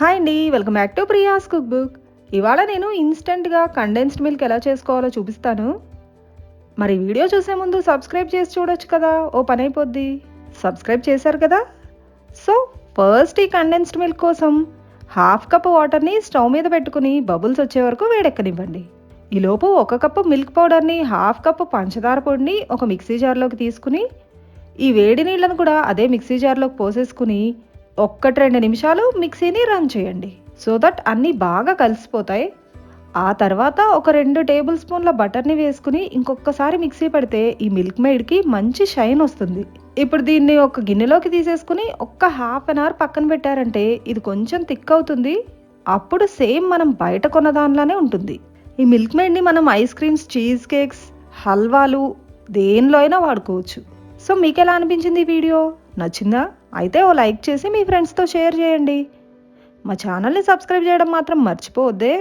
Hi అండి welcome back to Priya's cook book ఇవాళ నేను ఇన్స్టెంట్గా కండెన్స్డ్ మిల్క్ ఎలా చేసుకోవాలో చూపిస్తాను. మరి వీడియో చూసే ముందు సబ్స్క్రైబ్ చేసి చూడొచ్చు కదా ఓ పని అయిపోద్ది. సబ్స్క్రైబ్ చేశారు కదా? సో ఫస్ట్ ఈ కండెన్స్డ్ మిల్క్ కోసం హాఫ్ కప్ వాటర్ని స్టవ్ మీద పెట్టుకుని బబుల్స్ వచ్చే వరకు వేడెక్కనివ్వండి. ఈలోపు ఒక కప్పు మిల్క్ పౌడర్ని హాఫ్ కప్పు పంచదార పొడిని ఒక మిక్సీ జార్లోకి తీసుకుని ఈ వేడి నీళ్ళను కూడా అదే మిక్సీ జార్లోకి పోసేసుకుని ఒక్కటి రెండు నిమిషాలు మిక్సీని రన్ చేయండి. సో దట్ అన్నీ బాగా కలిసిపోతాయి. ఆ తర్వాత ఒక రెండు టేబుల్ స్పూన్ల బటర్ని వేసుకుని ఇంకొకసారి మిక్సీ పెడితే ఈ మిల్క్ మేడ్కి మంచి షైన్ వస్తుంది. ఇప్పుడు దీన్ని ఒక గిన్నెలోకి తీసేసుకుని ఒక్క హాఫ్ అన్ అవర్ పక్కన పెట్టారంటే ఇది కొంచెం థిక్ అవుతుంది. అప్పుడు సేమ్ మనం బయట కొన్న దానిలానే ఉంటుంది. ఈ మిల్క్ మేడ్ని మనం ఐస్ క్రీమ్స్ చీజ్ కేక్స్ హల్వాలు దేనిలో అయినా వాడుకోవచ్చు. సో మీకు ఎలా అనిపించింది ఈ వీడియో? నచ్చిందా? అయితే ఓ లైక్ చేసి మీ ఫ్రెండ్స్తో షేర్ చేయండి. మా ఛానల్ని సబ్స్క్రైబ్ చేయడం మాత్రం మర్చిపోవద్దే.